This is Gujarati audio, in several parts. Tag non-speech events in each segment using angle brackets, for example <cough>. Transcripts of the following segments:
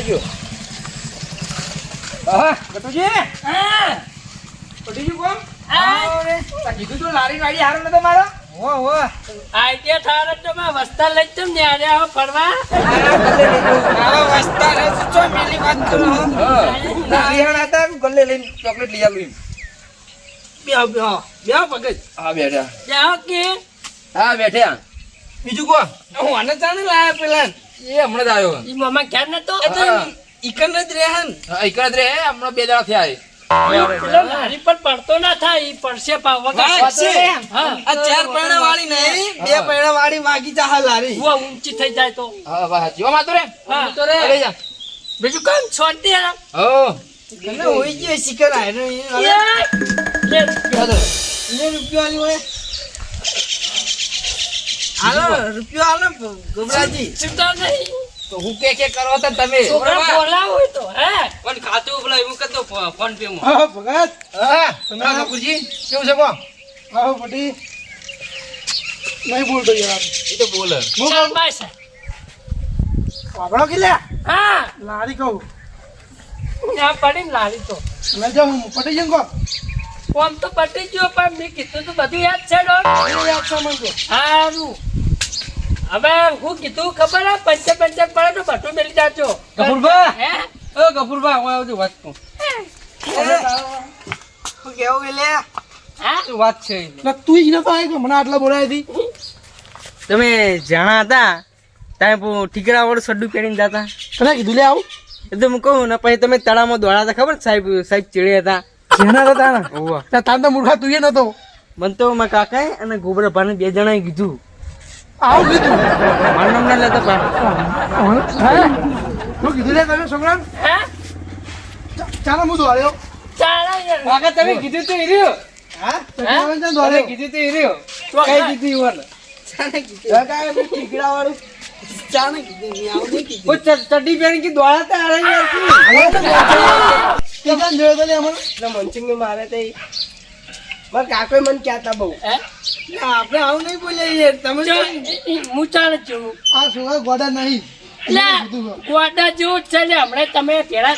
થઈ ગયું. હા. ગટુજી? હા. પટી કોમ હા. આ કીધું તું લારી વાડી હારો નતો મારો હો હો. આઈડિયા થાર તો માં વસ્તા લઈ જમ ને આરે આવો ફરવા. આવા વસ્તા રહે છે, ચો વાત કરો? હો. હતા ગલ્લે લઈને ચોકલેટ લઈ આવું બેહો, બેહો. બેહો ભગત. હા બેઠા. જાઓ કે. હા બેઠ્યા બીજું કો હું આને જાણે લાયા પેલા. એ હમણાં જ આવ્યો ઈ મામા ક્યાં નતો એ જ રહે હે ને. હા એકડ હમણાં બે દાડા થયા. પર પડતો ના થાય ઈ પડશે પાવ વાત છે. હા આ ચાર પૈણા વાળી નહીં બે પૈણા વાળી વાગી જા હા લારી હું ઊંચી થઈ જાય તો હા જીવા માં રે હા. તો રે જા બીજું કામ છોડી દે હો તમને હોઈ ગયો શિખર આયરો એ હવે. યાર. કે લે રૂપિયો આલ્યો હોય. હાલો રૂપિયો હાલો ગોબરાજી. ચિંતા નહીં. તો હું કે કે કરો તો તમે? છોકરા બોલાવો તો હે? પણ ખાતું બોલાય હું કતો ફોન પે માં. હા ભગત. હા તમે ઠાકુરજી કેવું છે કો આવો પટી. નહીં બોલતો યાર. એ તો બોલે. ચાલ બાય સાહેબ. વાપરો કે હા. લારી કહું. ત્યાં પડીને લારી તો. લઈ જાઉં હું. પટી જઈને કહો ફોન તો પટી ગયો પણ મેં કીધું તો બધું યાદ છે ડોક્ટર યાદ છે મને તો. સારું હવે હું કીધું ખબર હે? પંચે પંચે પડે તો બધું મેલી જાજો. ગફુરભા. હે? ઓ ગફુરભા હું આવજો વાત કહું હું? કેવું કે હા? શું વાત છે એટલે તું જ નતો આવ્યો કે મને આટલા બોલાવી હતી તમે જાણા હતા? ત્યાં ઠીકરા વાળું સડ્ડું પહેરીને જતા? તને કીધું લે આવું. એટલે હું કહું ને પછી તમે તળાવમાં દોડા હતા ખબર સાહેબ સાહેબ ચીડે હતા? જેના હતા તારા તાર તો મૂર્ખા તું એ નતો. મને તો મારા કાકાએ અને ગોબરા ભાને બે જણાએ કીધું. આવું કીધું. મારું નામ ના લેતા પા હે? કીધું લે તમે છોકરા ચાલો હું દોડ્યો. ચાલો કાકા તમે કીધું તો હીર્યો હા? તમે કીધું તો હીર્યો તો કઈ હા. કીધું. ઈવન ઠીકડા વાળું ચાને કીધું આવું નહીં કીધું. ચડ્ડી પહેરી કે દોડા તા અરે યાર. કેમ જોયો તો લે અમને મનસિંહ મારે તે મારા કાકોએ મને કહેતા બહુ. આપણે આવું નહીં બોલીએ યાર. તમે હું ચાલે છું. આ છોકરા ગોડા નહીં. ગોડા જેવું છે લે હમણાં તમે પેલા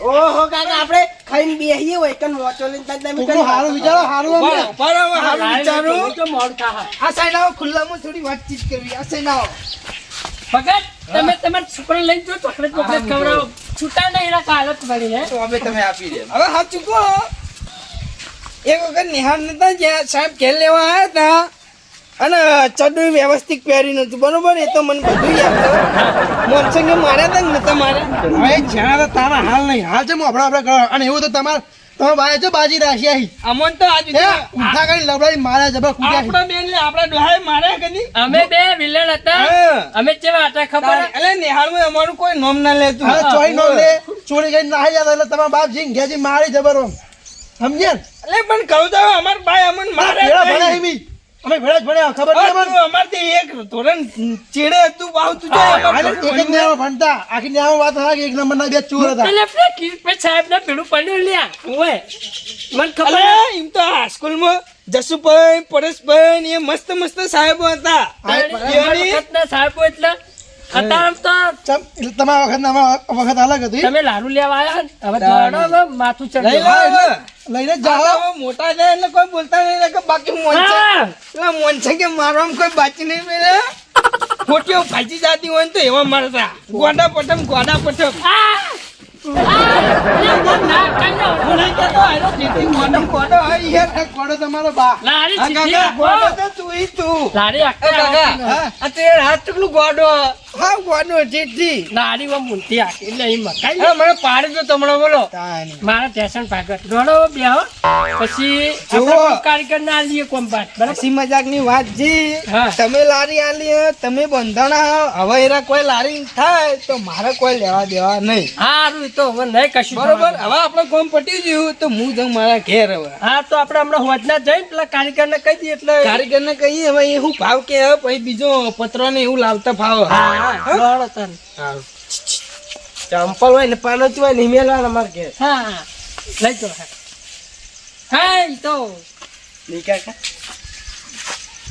ઓહો કાકા આપણે ખાઈને બેહીએ હોય કન મોચો લઈને તમે છોકરો હારું વિચારો હારું અમને બરાબર હારું વિચારો. તો મોડું થાય આ સાઈડ આવો ખુલ્લામાં થોડી વાતચીત કરવી આ સાઈડ આવો. ભગત તમે તમારા છોકરા લઈને જો ચોકલેટ ચોકલેટ ખવડાવો. છૂટા નહીં રાખા હાલત હે તો તમે આપી દે. હવે હા ચૂકો એક વખત નિહાળ નતા જ્યાં સાહેબ ખેલ લેવા આવ્યા હતા અને ચડું વ્યવસ્થિત પહેરી નતું બરોબર? એ તો મને બધું યાદ મોનસંગે માર્યા હતા ને નતા માર્યા? હવે જ્યાં તો તારા હાલ નહીં. હાલ છે હું આપણે આપણે કરો અને એવું તો તમારે તમે બાય છે બાજી રાશી આવી અમન તો આજ ઉઠા કરી લબડાઈ માર્યા જબર કૂટ્યા આપણા બેન લે આપણા ડોહાએ માર્યા કદી અમે બે વિલન હતા. અમે કેવા હતા ખબર? એટલે નિહાળમાં અમારું કોઈ નોમ ના લેતું. લે. ચોરી ગઈ નાહી જતા એટલે તમારા બાપ જીન ઘેજી મારી જબર ઓમ. સમજ્યા? એટલે પણ કહું તો અમાર ભાઈ અમન મારે ભેળા ભણ્યા અમે ભેળા જ ભણ્યા ખબર નહીં અમને? અમારથી એક ધોરણ ચીડે હતું બાવ તું એક જ ભણતા. આખી ન્યાયમાં વાત હા કે એક નંબરના બે ચોર હતા. પેલા પેલા કિરીટભાઈ સાહેબ ને પેલું પડ્યું લ્યા ઓય મને ખબર એમ તો આ સ્કૂલમાં જસુભાઈ પરેશભાઈ એ મસ્ત મસ્ત સાહેબો હતા. સાહેબો એટલે અત્યારે તો તમારા વખત વખત અલગ હતી. તમે લાડુ લેવા આવ્યા હવે માથું લઈ ચડી લઈને જ જાઓ મોટા થાય એટલે કોઈ બોલતા નહીં કે બાકી મોનસે મોનસે કે મારવામાં કોઈ બાચી નહીં પેલે ખોટીઓ ભાજી જાતી હોય ને તો એવા મારતા. ગોડા પટમ ગોડા પટમ! ના, ના. તમારો ગોડો. આ હા. એટલે મકાઈ મને પાડી બોલો. મારા પછી બરાબર? મજાકની વાત જી. તમે લારી આલી તમે બંધાણા હવે એરા કોઈ લારી થાય તો મારે કોઈ લેવા દેવા નહીં. ઈ તો હવે નહીં કશું બરોબર? હવે આપણે કોમ પટી ગયું તો હું જાઉં મારા ઘેર હવે. હા તો આપણે હમણાં હોજના જઈને પેલા કારીગર ને કહી દઈએ એટલે. ને કહીએ હવે એ શું ભાવ કે હે, પછી બીજો પત્ર ને એવું લાવતા ભાવ હા, દોડો તને. ચંપલ હોય ને પાનોતી હોય ને હિમેલવાના માર કે હા હા. લઈ જાઓ હા. હા તો. નહીં કાકા.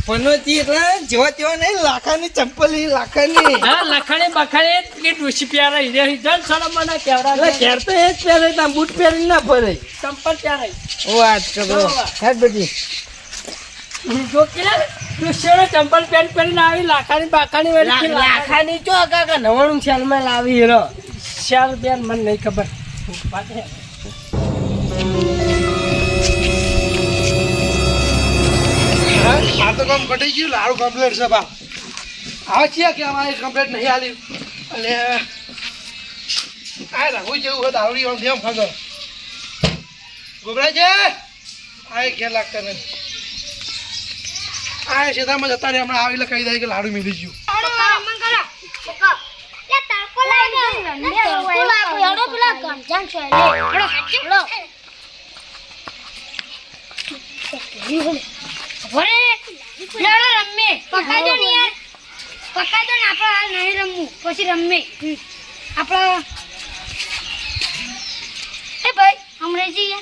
પનોતી એટલે જેવા તેવા નહીં લાખાની ચંપલ લાખાની. હા લખાણે બખાણે કે ડોસી પ્યારા હીરે હિજન સળમના કેવડા એટલે ઘેર તો એ જ પહેરે તાર બૂટ પહેરીને ના ફરે ચંપલ પ્યારા વાત કરો હેડ જો કે ચંપલ પહેરી પહેરીને આવી? લાખાની બાખાની લાખાની ચો કાકા નવાણું સાલમાં લાવી હીરો. ચાલ બેન મને નહીં ખબર. આ તો કામ કટી ગયું લાડુ કમ્પ્લેટ છે બા છે કે અમારે કમ્પ્લેટ નહીં આલી અને આ રાખવું જેવું હોય દારૂડી આમ ધ્યાન ફાંગો ગોબરા છે આ ઘેર લાગતા નથી. આ ક્ષેત્રમાં જતા રહે હમણાં આવીને કહી દે કે લાડુ મિલી ગયું. પછી રમે આપણા એ ભાઈ હમણાં જઈએ.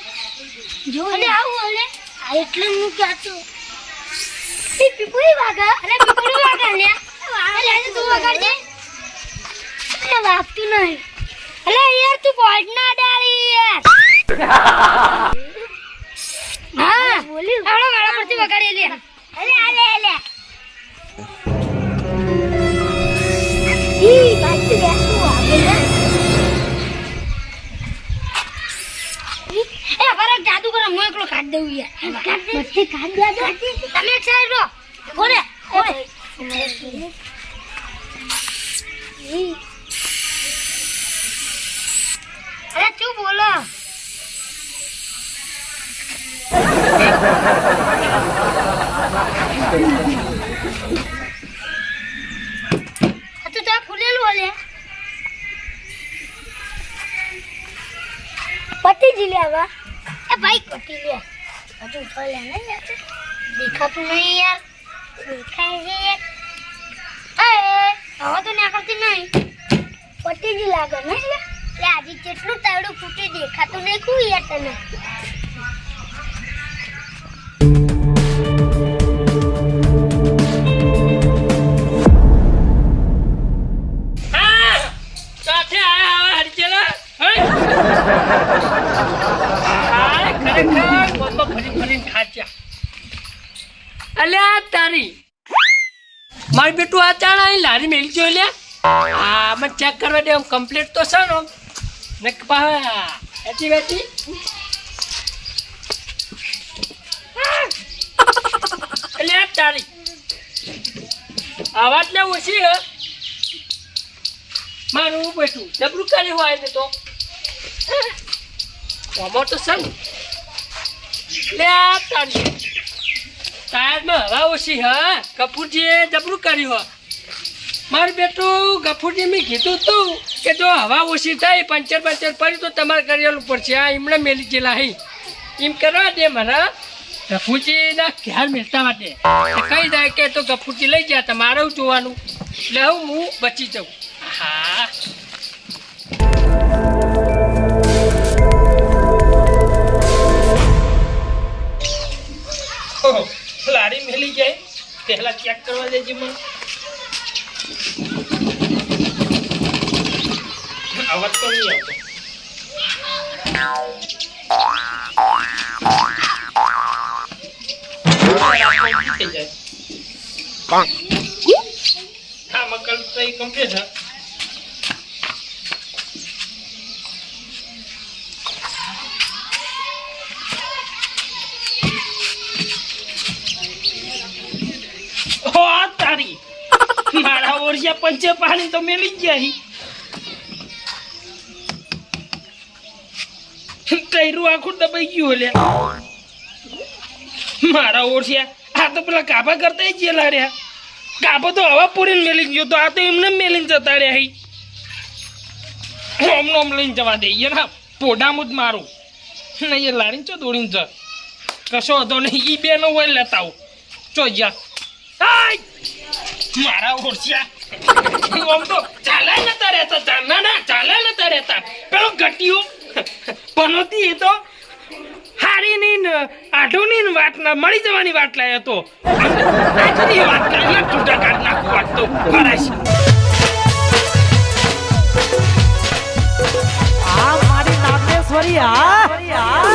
જો આવું એટલે હું ક્યાંતો પીપળી વાગા. અરે પીપળી વાગા લે અલે આજે તું વગાડજે અરે વાગતું નહીં. અલે યાર તું પોઈન્ટ ના ડાળી યાર. <laughs> હા. બોલ્યું આવડો મારા પરથી વગાડી લે. કાઢ દઉં યાર બધી કાઢ દે તમે એક સાઈડ રહો કોને કોને અરે શું બોલો. તો ત્યાં ફૂલેલું હલે. પતી જ લેવા એ ભાઈ પતી લે. હજુ તો લે ને. યાર દેખાતું નહીં યાર. દેખાય છે યાર? હવે તો નીકળતી નહીં. પતી જ લાગે ને લે આજે કેટલું તાવડું ફૂટી દેખાતું નહીં. કું યાર તને? ફરી તારી. મારી બેટું આ ચાણ અહીં લારી મેલી જોઈ લે હા, મને ચેક કરવા દે કમ્પ્લીટ તો છે ને ને પા એટી ને મારું બેઠું? જબરું કરી હોય ને તો? આમાં તો સન લે આ તારી. ટાયરમાં હવા ઓછી હા કપૂરજીએ જબરું કર્યું હા. મારું બેટું ગફુરજી મેં કીધું તું કે જો હવા ઓછી થાય, પંચર પંચર પડ્યું તો તમારે કરેલું પડશે. આ એમણે મેલી ગયેલા હઈ એમ કરવા દે મારા. ગફુરજીના ખ્યાલ મેળતા માટે. કહી દે કે તો ગફુરજી લઈ ગયા તમારે જોવાનું. એટલે હું હું બચી જાઉં. હા. મને અવાજ તો નહીં આવતો. હા મકલ તો કમ્પ્લીટ હા ઓરિયા પંચે પાણી તો મેલી ગયા હી કઈરું આખું દબાઈ ગયું લે મારા ઓરસિયા આ તો પેલા કાબા કરતા જેલા રહ્યા. કાબો તો હવા પૂરીને મેલી ગયો તો આ તો એમને મેલીને જતા રહ્યા ઓમ ઓમ લઈને જવા દઈએ ના પોડામું જ મારું. નહીં, એ લાડીને ચો દોડીને જ. કશો હતો નહીં એ બેનો હોય લેતા આવું. ચો જા મારા ઓરસિયા આમ તો મળી જવાની વાત લાય તો આજની વાત કાઢી છૂટા કાઢ તો આ મારી નાગેશ્વરી હા?